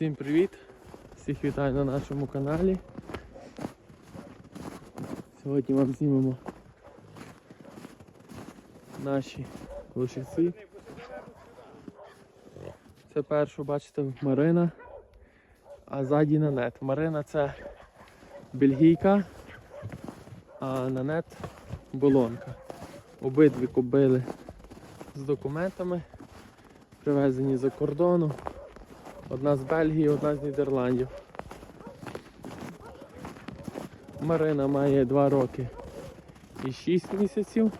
Всім привіт! Всіх вітаю на нашому каналі. Сьогодні вам знімемо наші лошиці. Це першу, бачите, Марина, а ззаді нанет. Марина це бельгійка, а нанет болонка. Обидві кобили з документами, привезені за кордону. Одна з Бельгії, одна з Нідерландів. Марина має 2 роки і 6 місяців,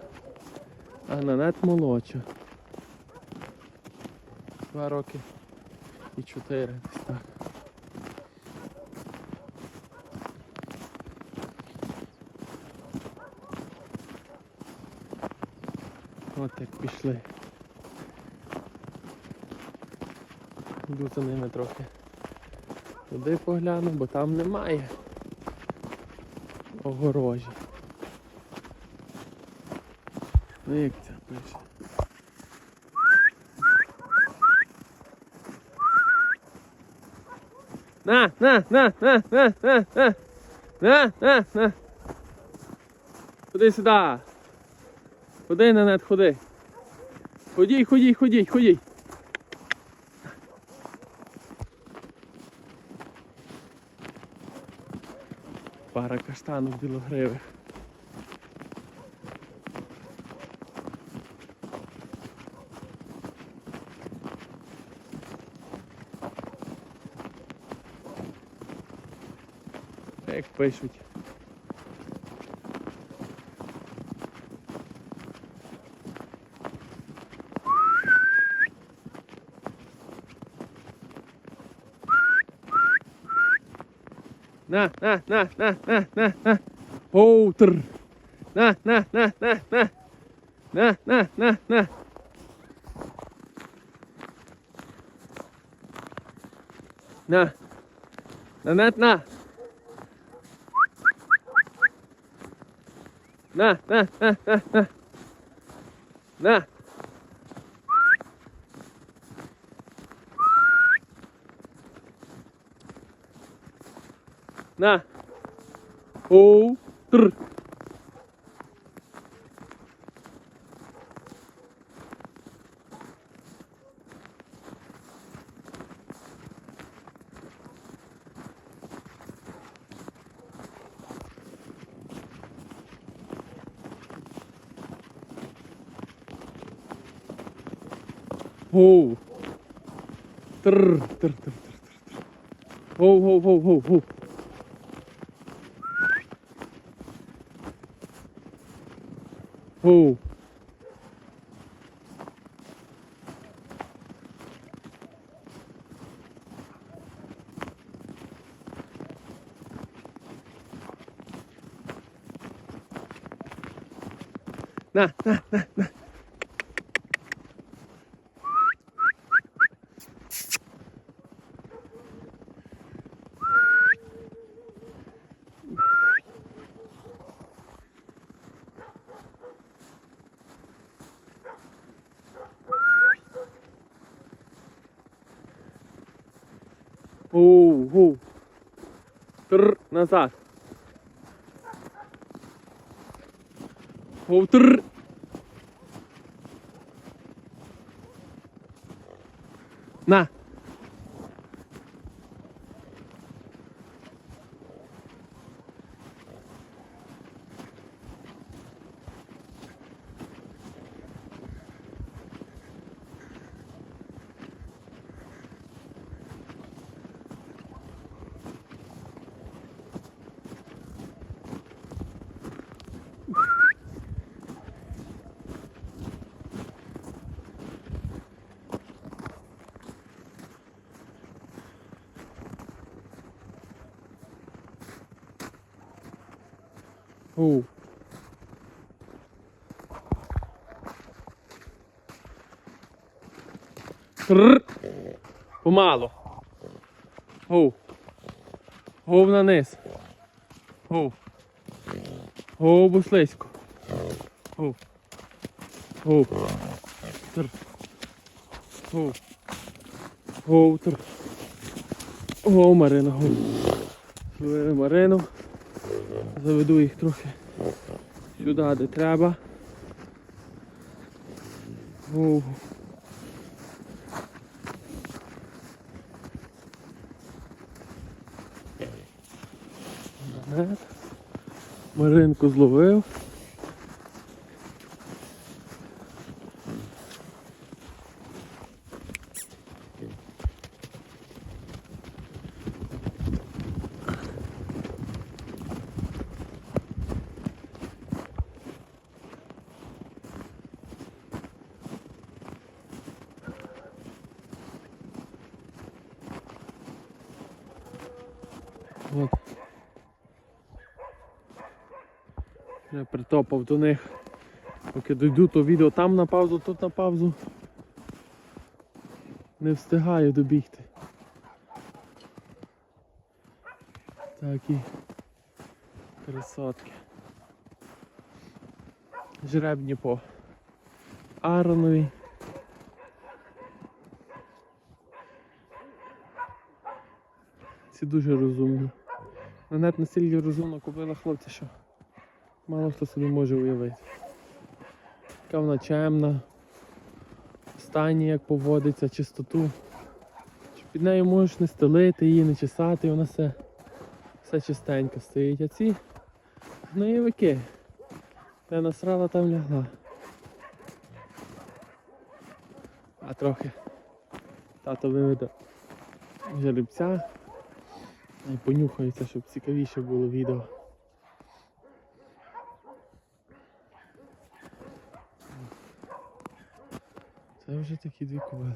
а Нанет молодша. 2 роки і 4 десь так. Пішли. Йду за ними трохи. Туди погляну, бо там немає огорожі. Ну як це пише? На, на, на, на, на, на, на, на, на, на. Ходи сюди. Ходи на нет, ходи. Ходіть, ходіть, ходіть, ходіть. Пара каштанок білогривих. Як пишуть. Na na na na na na na. Potr. Na na na na na. Na na na na. Na. Na na na. Na na na na na. Na. На. Оу. Тр. Оу. Тр, тр, тр, тр, тр, оу, оу, оу, оу. Оу. nah, nah. Oh, oh. Ter, nasar. Oh, ter. Оу. Помало. Гоу. Гоу на низ. Гоу. Гоу буслисько. Гоу. Гоу. Тр. Гоу. Гоу, тр. Гоу, Марина, гоу. Марину. Заведу їх трохи сюди, де треба. О. Маринку зловив. От. Я притопав до них. Поки дойду, то відео там на паузу, тут на паузу. Не встигаю добігти. Такі красотки. Жребні по Аронові. Ці дуже розумні. Вона настільки розумно купила хлопця, що мало хто собі може уявити. Яка вона чемна, стані як поводиться, чистоту. Під нею можеш не стелити її, не чесати, вона все, все чистенько стоїть. А ці гноєвики. Де насрала, там лягла. А трохи тато виведе жеребця. І понюхається, щоб цікавіше було відео. Це вже такі дві кубели.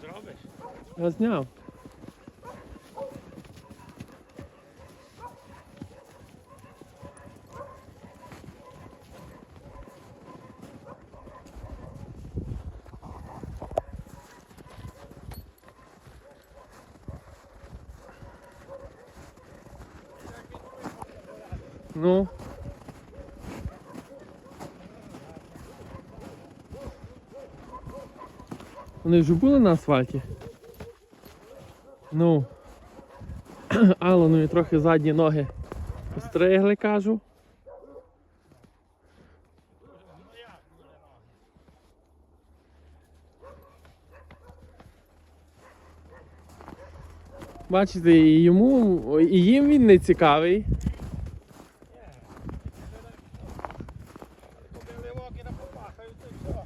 zrobić. Ja znam. No. Вони вже були на асфальті? Ну. Алонові трохи задні ноги постригли, кажу. Бачите, і йому, і їм він не цікавий. Побили воки на попахають і все.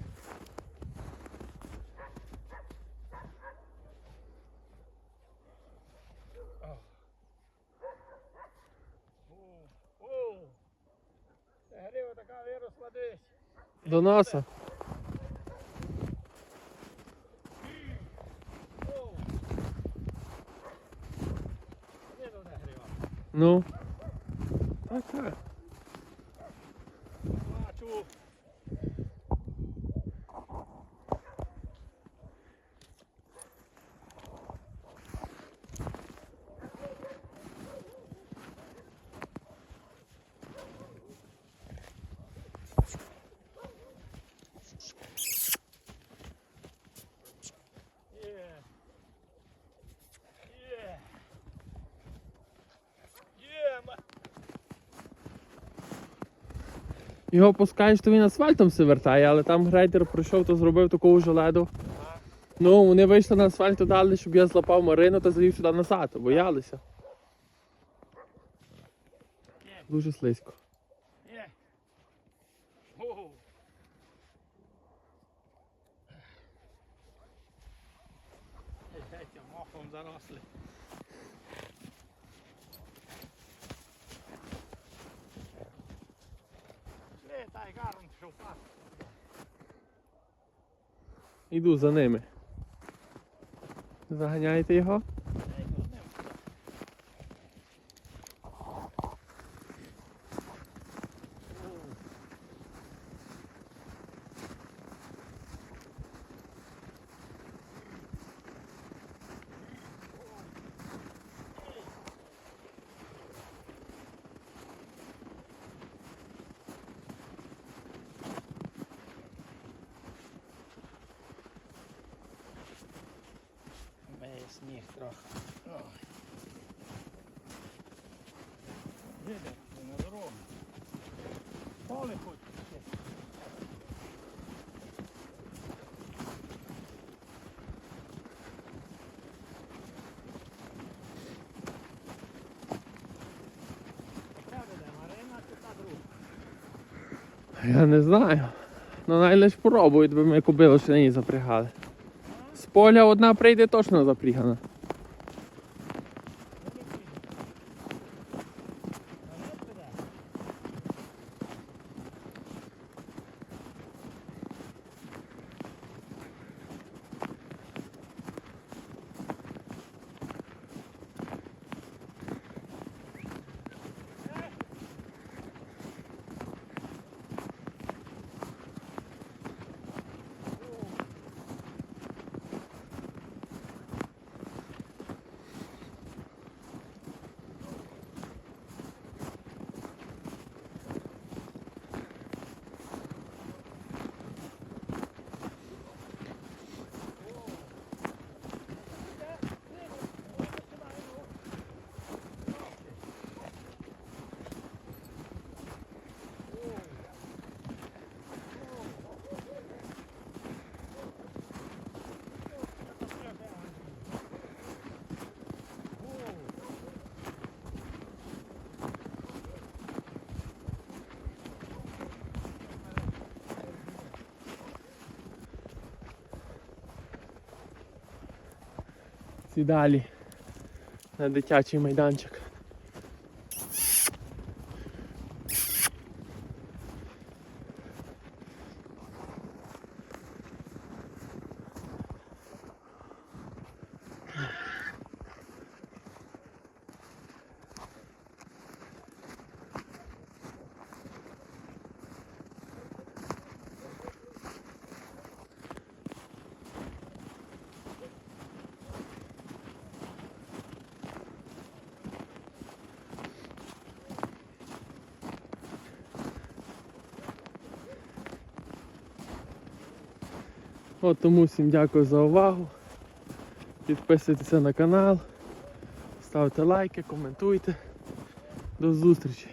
О, о. Це грива така виросла десь. До носа. О. Де тут грива? Ну. Так, так. Його пускаєш, то він асфальтом все вертає, але там грейдер прийшов, то зробив таку вже леду. Ну, вони вийшли на асфальт то дали, щоб я злапав Марину та завів сюди назад, боялися. Дуже слизько. Іду за ними. Заганяйте його? трохи. Їде, на дорогу. Поле хоч. Марина чи та друга? Я не знаю. Ну най лиш пробують, би ми кобилу ще не запрягали. Поля одна прийде точно запрягана. Далі на дитячий майданчик. От тому всім дякую за увагу. Підписуйтеся на канал, ставте лайки, коментуйте. До зустрічі!